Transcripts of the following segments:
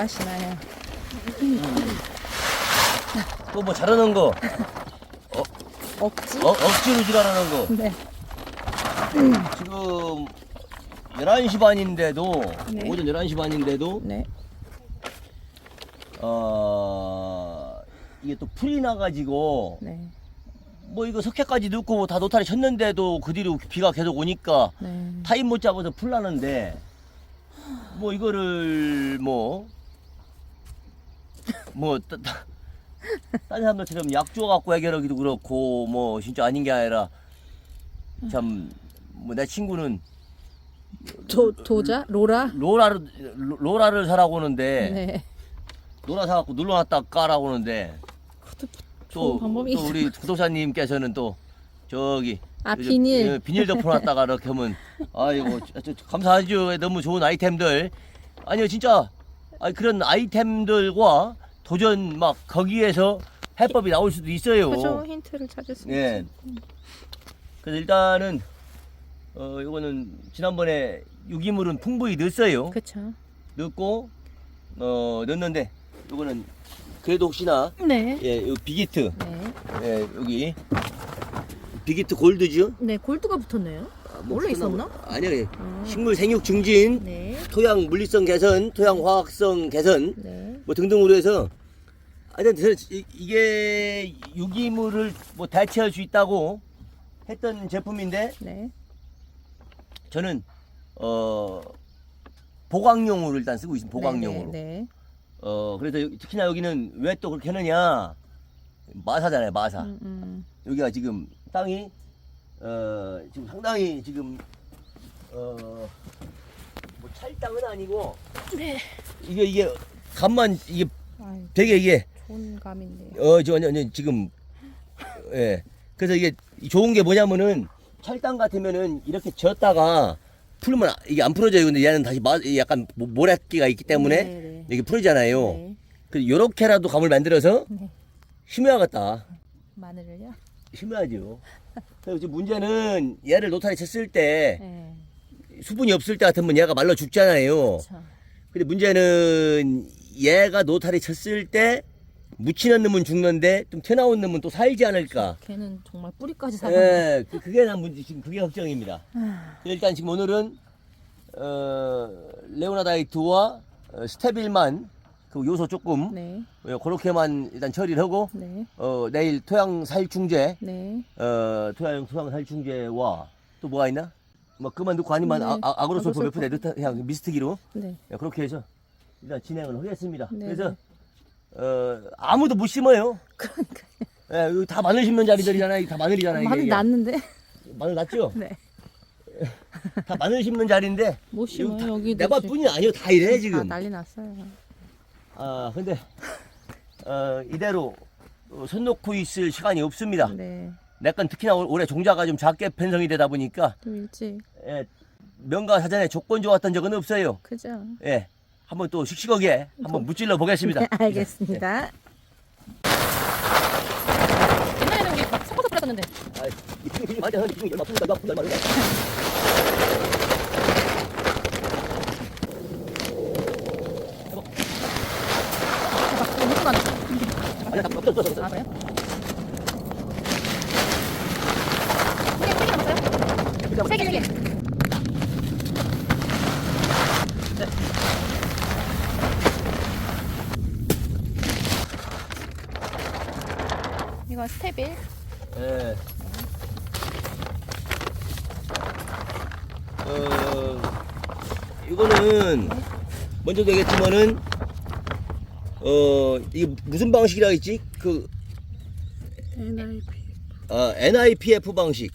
안녕하세요. 안녕하세요. 뭐 하시나요? 또 뭐 잘하는 거, 억지? 어, 억지로 지랄하는 거. 네. 지금 11시 반인데도, 네. 오전 11시 반인데도, 네. 어, 이게 또 풀이 나가지고, 네. 뭐 이거 석회까지 넣고 다 노타리 쳤는데도 그 뒤로 비가 계속 오니까 네. 타임 못 잡아서 풀 나는데, 뭐 이거를 뭐, 뭐, 따, 따, 딴 사람들처럼 약 줘갖고 해결하기도 그렇고, 뭐, 진짜 아닌 게 아니라, 참, 뭐, 내 친구는 도, 도자? 로라? 로라를, 로- 로라를 사라고 하는데, 네. 로라 사갖고 눌러놨다 까라고 하는데, 또, 또 우리 구독자님께서는 또, 저기, 아, 저- 비닐. 예, 비닐 덮어놨다가 이렇게 하면, 아이고, 저- 저- 감사하죠. 너무 좋은 아이템들. 아니요, 진짜, 그런 아이템들과 도전 막 거기에서 해법이 나올 수도 있어요. 그죠? 힌트를 찾을 수 예. 있어요. 그래서 일단은 어 요거는 지난번에 유기물은 풍부히 넣었어요. 그쵸. 넣고 어 넣었는데 요거는 그래도 혹시나 네. 예, 요 비기트 네. 예, 여기 비기트 골드죠? 네, 골드가 붙었네요. 아, 뭐 원래 있었나? 보다. 아니요. 예. 아. 식물 생육 증진, 네. 토양 물리성 개선, 토양 화학성 개선 네. 뭐 등등으로 해서 하여튼 이- 이게 유기물을 뭐 대체할 수 있다고 했던 제품인데 네. 저는 어 보강용으로 일단 쓰고 있습니다. 보강용으로. 네. 네. 어 그래서 여- 특히나 여기는 왜 또 그렇게 하느냐 마사잖아요, 마사. 음, 음. 여기가 지금 땅이 어 지금 상당히 지금 어 뭐 찰땅은 아니고 네. 이게 이게 감만 이게 아유, 되게 이게 좋은 감인데요. 어, 저, 완전, 지금, 예. 그래서 이게 좋은 게 뭐냐면은, 철당 같으면은 이렇게 졌다가 풀면 이게 안 풀어져요. 근데 얘는 다시 마, 약간 모- 모래기가 있기 때문에 네, 네. 이게 풀어지잖아요. 네. 그래서 요렇게라도 감을 만들어서 네. 심어야겠다. 마늘을요? 심어야죠. 지금 문제는 얘를 노타리 쳤을 때 네. 수분이 없을 때 같으면 얘가 말라 죽잖아요. 그쵸. 근데 문제는 얘가 노타리 쳤을 때 묻히는 놈은 죽는데 좀 튀어나온 놈은 또 살지 않을까. 걔는 정말 뿌리까지 사가. 예, 그, 그게 난 문제, 지금 그게 걱정입니다. 아, 일단 지금 오늘은, 어, 레오나다이트와 어, 스테빌만, 그 요소 조금, 네. 어, 그렇게만 일단 처리를 하고, 네. 어, 내일 토양 살충제, 네. 어, 토양, 토양 살충제와 또 뭐가 있나? 뭐, 그만 넣고 아니면 네. 아, 아, 아그로솔포 몇 아그로솔포. 푼에 넣다, 그냥 미스트기로, 네. 예, 그렇게 해서 일단 진행을 하겠습니다. 네, 그래서, 네. 어, 아무도 못 심어요. 그러니까 예, 여기 다 마늘 심는 자리들이잖아요. 다 마늘이잖아요. 마늘 이게. 났는데. 마늘 났죠? 네. 다 마늘 심는 자리인데 못 심어요 여기도. 내가 지금. 뿐이 아니요 다 이래 다 지금 난리 났어요. 아 근데 어, 이대로 어, 손 놓고 있을 시간이 없습니다 네. 내건 특히나 올- 올해 종자가 좀 작게 편성이 되다 보니까 좀 일찍. 예, 명가 사전에 조건 좋았던 적은 없어요 그죠? 예 한번 또 씩씩하게 한번 무찔러 보겠습니다 네, 알겠습니다. 옛날에는 우리 막 섞어서 뿌렸었는데. 아, 이 핑이 맞아 이 핑이 얼마 푼다 얼마 푼다 얼마 푼다 막 너무 많아. 아니야 나 없어 없어 없어 아 그래요? 세개 남았어요? 세 개, 세 개. 이거 스테빌. 예. 어, 이거는 먼저 되겠지만은 어 이게 무슨 방식이라 했지? 그 NIP. 아, NIPF 방식.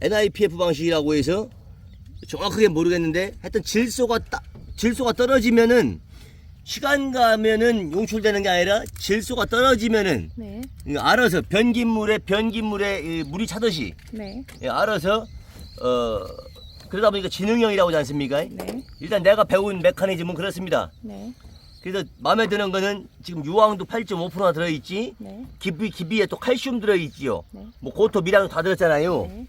NIPF 방식이라고 해서 정확하게 모르겠는데 하여튼 질소가 따, 질소가 떨어지면은 시간 가면은 용출되는 게 아니라 질소가 떨어지면은 네, 알아서 변기물에 변기물에 이 물이 차듯이 네, 예, 알아서 어 그러다 보니까 지능형이라고 하지 않습니까? 네, 일단 내가 배운 메커니즘은 그렇습니다. 네, 그래서 마음에 드는 거는 지금 유황도 8.5%나 들어있지, 네, 기비 기비에 또 칼슘 들어있지요. 네. 뭐 고토 미량 다 들었잖아요. 네.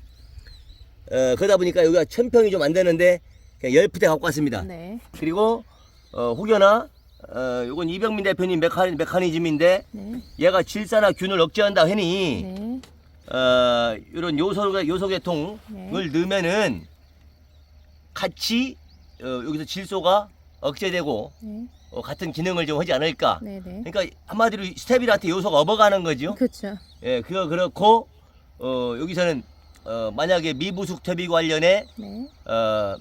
어, 그러다 보니까 여기가 천평이 좀 안 되는데 그냥 열 푸대 갖고 왔습니다. 네. 그리고 어, 혹여나 어, 요건 이병민 대표님 메카니, 메커니즘인데 네. 얘가 질사나 균을 억제한다 하니 네. 어, 이런 요소 요소 계통을 네. 넣으면은 같이 어, 여기서 질소가 억제되고 네. 어, 같은 기능을 좀 하지 않을까. 네. 네. 그러니까 한마디로 스테빌한테 요소가 업어가는 거죠. 그렇죠. 예, 그거 그렇고 어, 여기서는 어, 만약에 미부숙 퇴비 관련해 네. 어,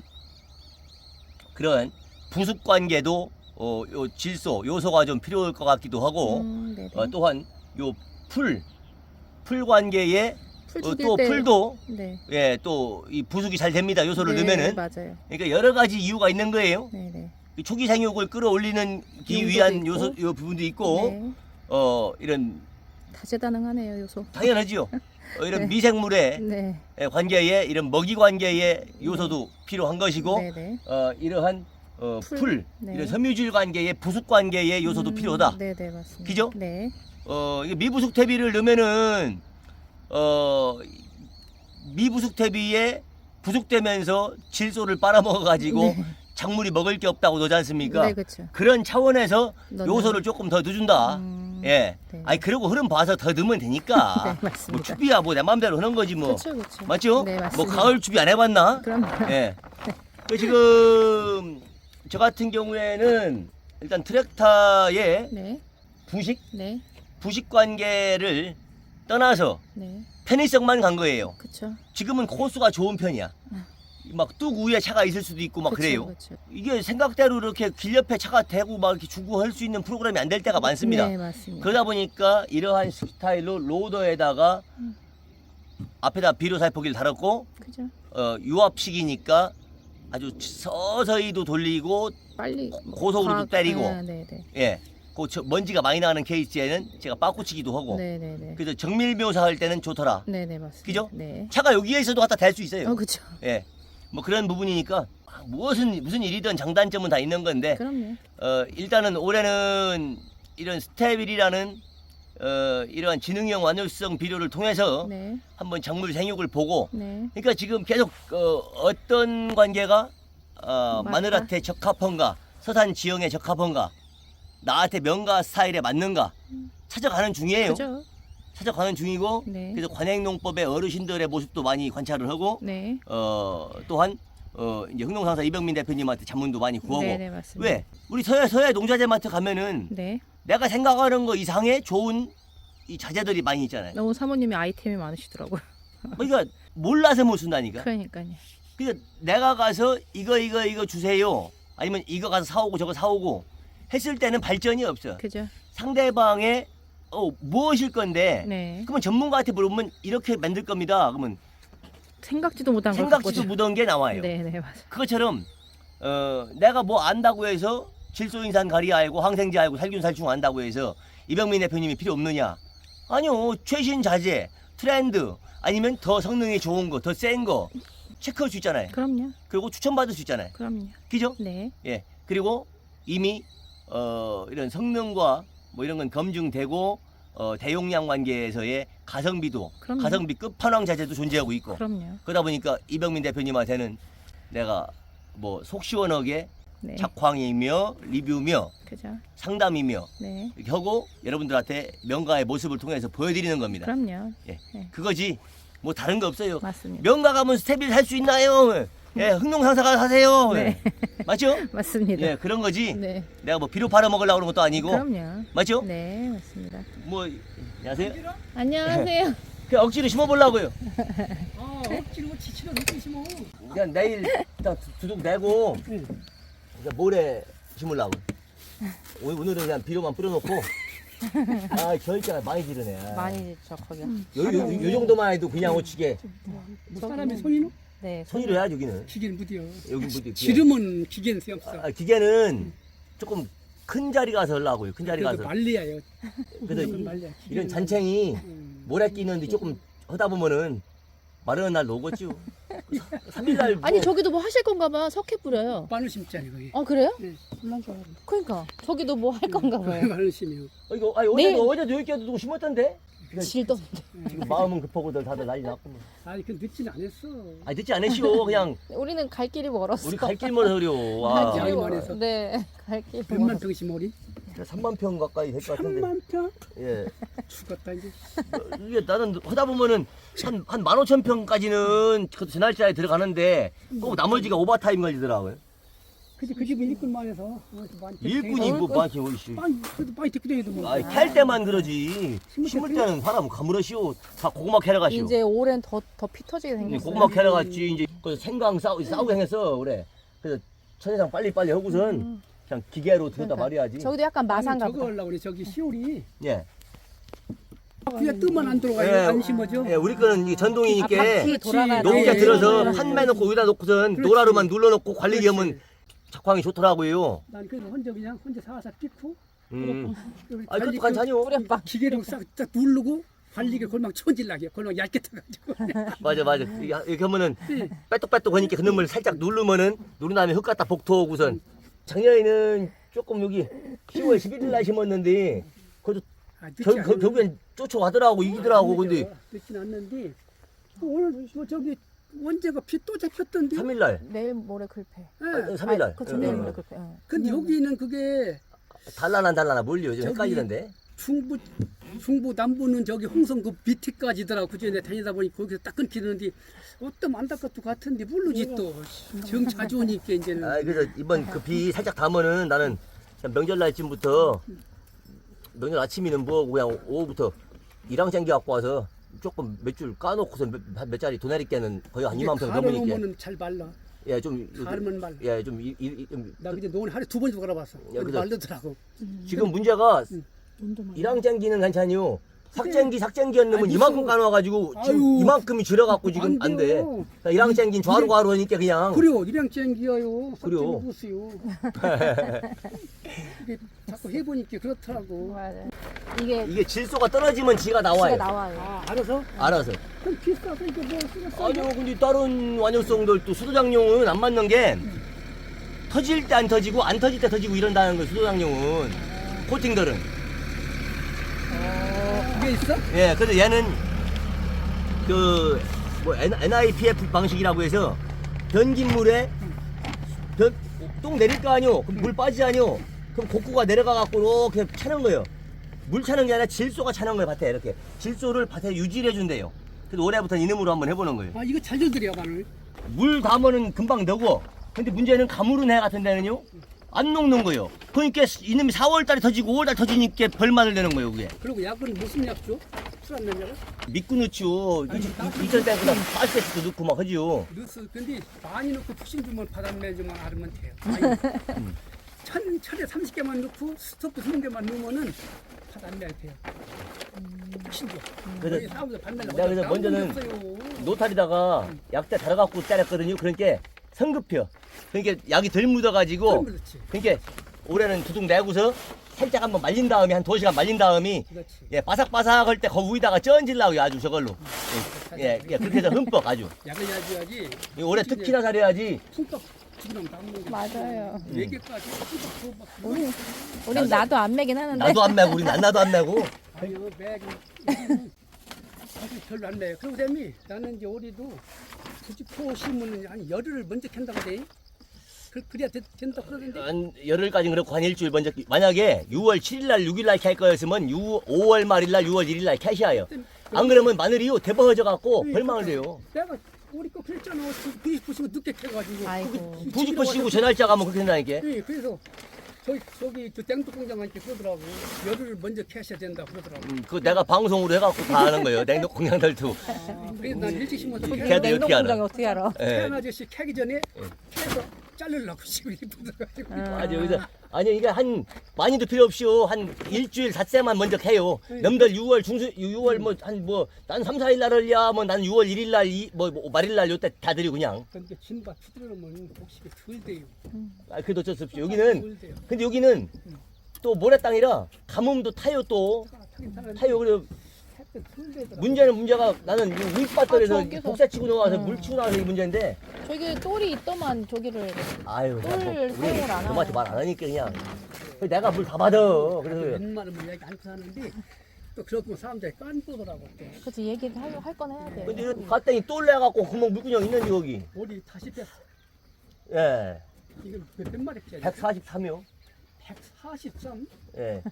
그런 부숙 관계도 어, 요 질소 요소가 좀 필요할 것 같기도 하고 음, 네. 어, 또한 요풀풀 관계에 풀 어, 또 때 풀도 네. 예, 또 이 부숙이 잘 됩니다. 요소를 네, 넣으면은 맞아요. 그러니까 여러 가지 이유가 있는 거예요. 네, 네. 이 초기 생육을 끌어올리는 기 위한 있고. 요소 요 부분도 있고 네. 어 이런 다재다능하네요, 요소. 당연하지요. 어, 이런 네. 미생물의 네. 예, 관계에 이런 먹이 관계의 요소도 필요한 것이고 네, 네. 어, 이러한 어, 풀, 풀, 네. 이런 섬유질 관계의 부숙 관계의 요소도 음, 필요하다. 네, 네, 맞습니다. 그죠? 네. 어, 미부숙 퇴비를 넣으면은 어, 미부숙 퇴비에 부숙되면서 질소를 빨아먹어 가지고 네. 작물이 먹을 게 없다고 넣지 않습니까? 네, 그렇죠. 그런 차원에서 넣는- 요소를 조금 더 넣어준다. 음, 예. 네. 아니 그러고 흐름 봐서 더 넣으면 되니까. 네, 뭐 맞습니다. 추비야 뭐내 맘대로 하는 거지 뭐. 그렇죠, 그렇죠. 맞죠? 네, 뭐 맞습니다. 가을 추비 안 해봤나? 그럼 예. 그 지금 저 같은 경우에는 일단 트랙터의 네. 부식 네. 부식 관계를 떠나서 네. 편의성만 간 거예요. 그렇죠. 지금은 코스가 좋은 편이야. 막뚝 위에 차가 있을 수도 있고 막 그쵸, 그래요. 그쵸. 이게 생각대로 이렇게 길 옆에 차가 대고 막 이렇게 주고 할 수 있는 프로그램이 안 될 때가 많습니다. 네, 맞습니다. 그러다 보니까 이러한 스타일로 로더에다가 음. 앞에다 비료 살포기를 달았고 그죠. 어, 유압식이니까 아주 서서히도 돌리고 빨리 고속으로도 과학- 때리고. 아, 네, 네. 예, 그 저- 먼지가 많이 나는 케이스에는 제가 빠꾸치기도 하고 네, 네, 네. 그래서 정밀 묘사 할 때는 좋더라. 네, 네, 맞습니다. 그죠? 네. 차가 여기에 있어도 갖다 댈 수 있어요. 어, 그렇죠. 예, 뭐 그런 부분이니까 아, 무엇은 무슨 일이든 장단점은 다 있는 건데 그럼요. 어, 일단은 올해는 이런 스테빌이라는 어, 이러한 지능형 완효성 비료를 통해서 네. 한번 작물 생육을 보고 네. 그러니까 지금 계속 어, 떤 관계가 어. 마늘한테 적합한가 서산 지형에 적합한가 나한테 명가 스타일에 맞는가 찾아가는 중이에요. 그죠? 찾아가는 중이고 네. 그래서 관행농법의 어르신들의 모습도 많이 관찰을 하고 네. 어, 또한 어, 이제 흥농상사 이병민 대표님한테 자문도 많이 구하고 네, 네, 맞습니다. 왜 우리 서해 서해 농자재 마트 가면은 네. 내가 생각하는 거 이상의 좋은 이 자재들이 많이 있잖아요. 너무 사모님이 아이템이 많으시더라고요. 그러니까 몰라서 못 쓴다니까. 그러니까요. 그러니까 내가 가서 이거 이거 이거 주세요. 아니면 이거 가서 사오고 저거 사오고 했을 때는 발전이 없어. 그죠? 상대방의 어 무엇일 건데 네. 그러면 전문가한테 물어보면 이렇게 만들 겁니다. 그러면 생각지도 못한 걸 생각지도 갖고 묻은 게 나와요. 네, 네, 맞아요. 그것처럼 어 내가 뭐 안다고 해서 질소인산 가리 알고 항생제 알고 살균 살충 안다고 해서 이병민 대표님이 필요 없느냐? 아니요 최신 자재 트렌드 아니면 더 성능이 좋은 거 더 센 거 체크할 수 있잖아요. 그럼요. 그리고 추천받을 수 있잖아요. 그럼요. 그죠? 네. 예. 그리고 이미 어 이런 성능과 뭐 이런 건 검증되고 어 대용량 관계에서의 가성비도 그럼요. 가성비 끝판왕 자재도 존재하고 있고 그럼요. 그러다 보니까 이병민 대표님한테는 내가 뭐 속 시원하게 네. 작황이며 리뷰며 그죠? 상담이며 네. 이렇게 하고 여러분들한테 명가의 모습을 통해서 보여드리는 겁니다. 그럼요. 예. 네. 그거지 뭐 다른 거 없어요. 맞습니다. 명가 가면 스테빌 할수 있나요? 예, 흥농상사가 하세요. 네. 맞죠? 맞습니다. 예, 그런 거지. 네. 내가 뭐 비료 팔아 먹으려고 그런 것도 아니고. 그럼요. 맞죠? 네, 맞습니다. 뭐 안녕하세요. 안녕하세요. 그냥 억지로 심어 보려고요. 아, 억지로 지치러 놓고 심어. 그냥 내일 딱 두둑 내고 응. 그냥 모레 심으려고. 오늘 오늘은 그냥 비료만 뿌려 놓고. 아 결제가 많이 지르네. 많이 저 거기. 요, 요, 요 정도만 해도 그냥 오치게 뭐 사람의 손이노? 네. 손으로 해야 여기는. 기계는 무디어. 여기 뭐 지름은 기계는 소용없어. 아, 기계는 조금 큰 자리 가서 하려고요. 큰 자리 가서. 말리야요. 그래서 말리야. 이런 잔챙이 음. 모래 끼는데 조금 하다 보면은 마르는 날 녹았죠. 3일 날 뭐 아니 저기도 뭐 하실 건가 봐. 석회 뿌려요. 심자니 거기. 어 그래요? 네. 그러니까 저기도 뭐 할 건가 봐요. 바늘 심이요. 어, 이거 아니 어제도 어제도 여기 껴도 누구 심었던데? 질도 지금 마음은 급하고들 다들 난리 났고. 아니 그 늦지는 않았어. 아 늦지 않으시오. 그냥 우리는 갈 길이 멀었어. 우리 갈 길만 흐려. 와. 갈 길이 멀어서. 네, 갈 길이 몇만 멀었어. 평씩 머리? 3만 평 가까이 될 것 같은데. 3만 평? 예. 죽었다 이제. 이게 나는 하다 보면은 한한 15,000평까지는 그 전날짜에 들어가는데 꼭 나머지가 오버타임 걸리더라고요. 그지 그 집은 일꾼만 해서. 어, 많이 일꾼이 뭐 많이 오시. 많이 그래도 많이 데리고 뭐. 아이 캘 때만 그러지. 심을 때는 사람 가물어시오. 다 고구마 캐러 가시오. 이제 올해는 더더 피 터지게 이제 생겼어요. 고구마 캐러 갔지 이제 그 생강 싸우 싸우고 생겼어 그래. 그래서 천혜상 빨리 빨리 하고선 그냥 기계로 들었다 그러니까. 말해야지. 저기도 약간 마산가 저거 보다. 하려고 그래 저기 시오리. 예. 그냥 뜸만 안 들어가요. 예. 안 심어져. 예, 우리 거는 이 전동이니까 아, 바퀴 돌아가는 높게 예, 들어서 예, 예. 판매 놓고 여기다 놓고선. 노라로만 눌러놓고 관리기 그렇지. 하면 작황이 좋더라고요. 난 그래서 혼자 그냥 혼자 사와서 삐고. 음. 아, 그것도 괜찮요. 기계로 싹딱 누르고 관리기 골망 천질나게 골망 얇게 타가지고. 맞아, 맞아. 이게 이렇게 하면은 빼똑빼똑 하니까 그 놈을 살짝 누르면은 누른 다음에 흙 갖다 복토하고선 작년에는 조금 여기 10월 11일 날 심었는데 그래도 아, 늦지 결, 결, 않았는데. 결국엔 쫓아가더라고 이기더라고 근데 늦진 않는데 또 오늘 뭐 저기 언제가 비 또 잡혔던데. 3일 날 내일 모레 글패. 예. 3일 날 그렇죠. 어, 내일 어. 모레 글패. 응. 근데 여기는 그게 달라나 달라나 몰려 좀 저기- 헷갈리는데 중부 중부 남부는 저기 홍성 그 밑에까지더라고 그전에 내가 다니다 보니 거기서 딱 끊기는데 어떤 안타깝도 같은데 모르지 또정 자주 오니까 이제는 아 그래서 이번 그 비 살짝 담으면은 나는 그냥 명절 날쯤부터 명절 아침에는 뭐하고 그냥 오후부터 일항쟁기 갖고 와서 조금 몇 줄 까놓고서 몇, 몇 자리 도내리 깨는 거의 한 2만 평 넘으니까 가르놓으면 잘 말라 예 좀 가르면 말라 예 좀 이, 이, 좀 나 그제 노원 하루에 두 번씩 걸어봤어 근데 그죠. 말르더라고 지금 문제가 응. 일항쟁기는 괜찮요 삭쟁기 삭쟁기였으면 아니, 이만큼 무슨- 까놔가지고 지금 아유. 이만큼이 줄여갖고 지금 안 안 돼. 돼요. 일항쟁기는 좌로 가로 하니까 그냥 그래요 일양쟁기여요 그래요. 보세요 이게 자꾸 해보니까 그렇더라고 맞아. 이게 이게 질소가 떨어지면 지가 지가 나와요. 나와요. 아 알아서? 알아서. 그럼 비싸서 이게 뭐 쓰겠어 아니요, 근데 다른 완효성들도 수도장용은 안 맞는 게 터질 때 안 터지고 안 터질 때 터지고 이런다는 거예요. 수도장용은 코팅들은. 그게 있어? 예, 그래서 얘는 그뭐 NIPF 방식이라고 해서 변긴 물에 변, 똥 내릴 거 아니오? 그럼 물 빠지지 아니오? 그럼 곡구가 내려가 갖고 이렇게 차는 거예요. 물 차는 게 아니라 질소가 차는 거예요, 밭에 이렇게. 질소를 밭에 유지를 해준대요. 그래서 올해부터 이놈으로 한번 해보는 거예요. 아 이거 잘 들더래요 마늘 물 담으면 금방 넣고 근데 문제는 가물은 해 같은 데는요 안 녹는 거예요 그러니까 이놈이 4월 달에 터지고 5월 달에 터지니까 벌만을 내는 거예요 그게 그리고 약은 무슨 약 줘? 술안 내냐고? 믿고 넣지요 이전 때보다 파스테스도 넣고 막 하지요 넣었어. 근데 많이 넣고 푹신 주면 바람 내 주면 알으면 돼요. 천, 천에 30개만 넣고 스토프 20개만 넣으면은 바람내 돼요. 푹신 줘. 그래서 반달라. 내가 그래서 먼저는 노탈이다가 약대 달아갖고 때렸거든요 그러니까 성급혀 그러니까 약이 덜 묻어가지고 그렇지. 그러니까 올해는 두둑 내고서 살짝 한번 말린 다음에 한 2시간 말린 다음에 그렇지. 예, 바삭바삭할 때 거기 위다가 ጨ어질라고요 아주 저걸로 예, 예, 그렇게 해서 흠뻑 아주 약을 야줘야지. 이 올해 특히나 잘해야지. 푹떡 남는. 맞아요. 네 개까지 줘봐. 우리 우리 나도 안 매긴 하는데. 나도 안 매고 우리 난 나도 안 매고. 아니요, 맥이 여기는 사실 별로 안 내요. 그리고 대미 나는 이제 올해도 굳이 포 심으면 한 열흘을 먼저 캔다고 돼. 그, 그래야 되, 된다 그러는데. 한 열흘까지 그렇고 한 일주일 먼저 만약에 6월 7일 날 6일 날 캘 거였으면 6, 5월 말일 날 6월 1일 날 캐셔요. 안 그러면 마늘이요 대버져 갖고 벌망을 돼요. 내가 우리 거 그랬잖아. 90%면 늦게 캐가지고. 아이고. 부직포 씌고 저 날짜 가면 그렇게 된다니까. 네, 그래서 저기 저기 그 땡도 공장한테 그러더라고. 열흘을 먼저 캐셔야 된다 그러더라고. 음, 그 내가 방송으로 해갖고 다 하는 거예요. 냉동 공장들도. 그래서 난 일찍 심어서 걔- 걔도 냉동 어떻게 알아? 공장이 어떻게 알아? 예. 캐는 아저씨 캐기 전에 캐서 자르려고 지금 이쁘더라고. 아주 여기서 아니 이게 한 많이도 필요 없이요 한 일주일 닷새만 먼저 해요. 남들 6월 중순 6월 뭐 한 뭐난 3, 4일 날을야 뭐 난 6월 1일 날뭐 뭐 말일 날 요때 다 드리고 그냥. 그러니까 진바 푸드려면 혹시 덜 돼요. 아 그래도 어쩔 수 없이 여기는 덜 돼요. 근데 여기는 또 모래 땅이라 가뭄도 타요 또 타긴 타는데 타요 그래. 문제는 문제가 나는 이 윗밭들에서 아, 저기서. 복사 치고 나와서 음. 물 치고 나와서 이 문제인데 저기 똘이 있더만 저기를 아유 똘 사용을 안 너한테 말안 하니까 그냥 내가 물 다 받아 그래서 웬만하면 얘기 안 하는데 또 그렇고 사람들이 깐보더라고 또. 그치 얘기를 할, 할 건 해야 돼. 근데 이거 갔더니 똘래 갖고 구멍 물구녕 있는지 거기. 우리 다시 뺐어. 예. 이거 몇, 몇 마리 째? 143요. 143? 예.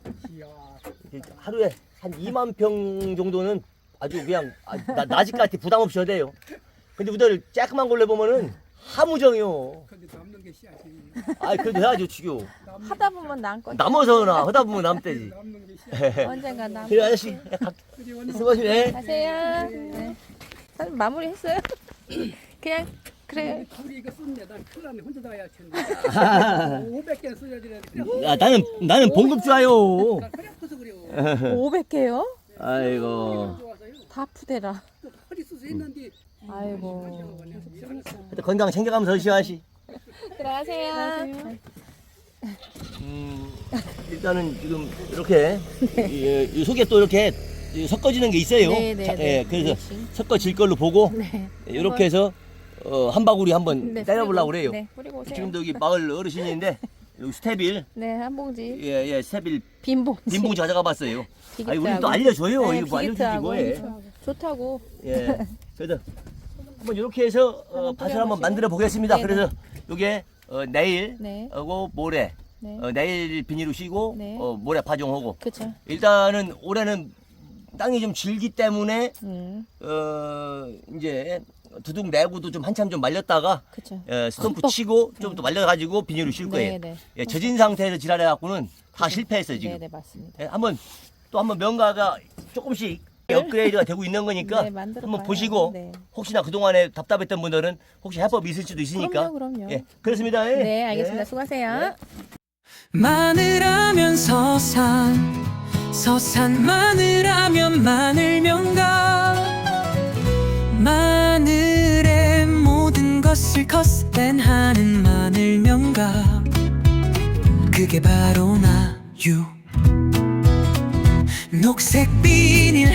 하루에 한 2만 평 정도는 아주 그냥 아, 나, 낮이까지 부담 없이 해대요. 근데 우리들 쬐끄만 걸레 보면은 하무정이요. 근데 남는 게 씨앗이. 아이 그래도 해야죠. 남는 하다 보면 남 거지. 남어서나 하다 보면 남대지. 남는 게 씨앗. 언젠가 남. 그래 아저씨 수고하시네. 가세요. 네. 사장님 마무리 했어요? 그냥 그래. 둘이 이거 썼네. 난 큰일 났네. 혼자 다 해야 할 텐데. 500개 써야 되는데. 야 나는 나는 봉급 줘요. 난 허리 아파서 그래요. 500개요? 아이고. 좋아서요. 다 푸대라. 또 허리 수술 했는데. 아이고. 하여튼 건강 챙겨가면서 시아씨. 들어가세요. 음, 일단은 지금 이렇게 이, 이 속에 또 이렇게 이 섞어지는 게 있어요. 네, 네, 자, 네. 예, 그래서 그렇지. 섞어질 걸로 보고 네. 이렇게 해서 어, 한 바구리 한번 네, 때려보려고 뿌리고, 그래요. 네, 뿌리고 오세요. 지금도 여기 마을 어르신인데 여기 스테빌 네, 한 봉지. 예, 예, 스테빌 빈 봉지. 빈봉지 가져가 봤어요. 비기트하고. 아니 우리 또 알려줘요. 네, 이거 뭐 알려주지 비기트하고. 뭐해. 좋다고. 예. 그래서 한번 이렇게 해서 어, 한번 밭을 한번 뿌려보시고. 만들어 보겠습니다. 네, 그래서 요게 어, 내일 네. 하고 모레 네. 어, 내일 비닐로 쉬고 네. 어, 모레 파종하고 그쵸. 일단은 올해는 땅이 좀 질기 때문에 음, 어 이제 두둑 내고도 좀 한참 좀 말렸다가 그쵸. 어, 스톰프 흠뻑. 치고 좀더 말려가지고 비닐로 쉴 거예요. 네, 네. 예, 젖은 상태에서 지랄해갖고는 다 실패했어요 지금. 네, 네, 맞습니다. 예, 한번 또 한번 명가가 조금씩 업그레이드가 되고 있는 거니까 네, 만들어 한번 봐요. 보시고 네. 혹시나 그동안에 답답했던 분들은 혹시 해법이 있을 수도 있으니까 그럼요, 그럼요. 예 그렇습니다 예. 네, 알겠습니다. 예. 수고하세요. 마늘하면 서산 서산 마늘하면 마늘명가 것을 컷댄하는 마늘 명가. 그게 바로 나유. 녹색 비닐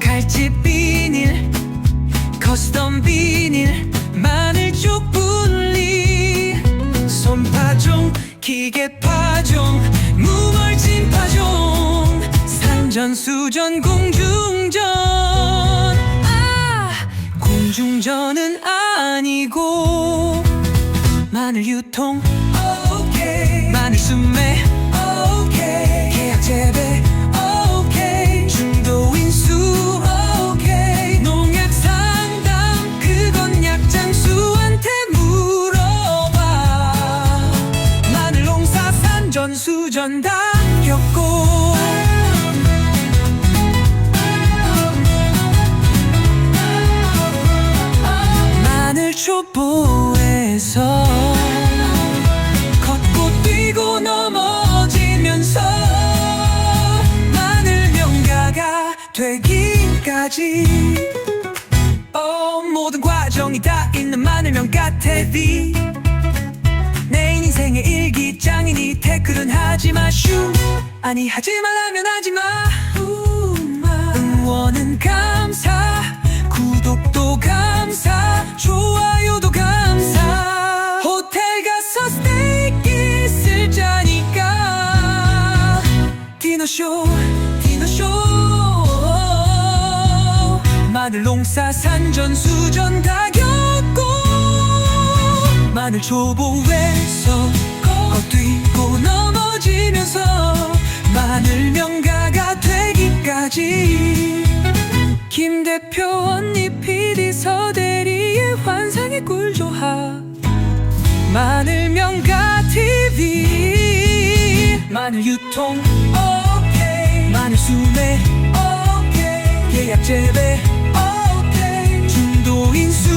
갈집 비닐 커스텀 비닐 마늘 쪽 분리. 손파종 기계 파종 무멀진 파종 산전수전 공중전. 아 공중전은 마늘 유통. 오케이. 마늘 순매. 오케이. 계약 재배. 오케이. 중도 인수. 오케이. 농약 상담. 그건 약장수한테 물어봐. 마늘 농사 산전 수전 다 아니 하지 말라면 하지 마. 응원은 감사. 구독도 감사. 좋아요도 감사. 호텔 가서 스테이크 있을 자니까. 디너쇼 디너쇼. 마늘 농사 산전 수전 다 겪고 마늘 초보에서 걷뛰고 넘어지면서 마늘 명가가 되기까지. 김 대표 언니 PD 서대리의 환상의 꿀조합 마늘 명가 TV 마늘 유통 오케이. 마늘 수매 오케이. 계약 재배 오케이. 중도 인수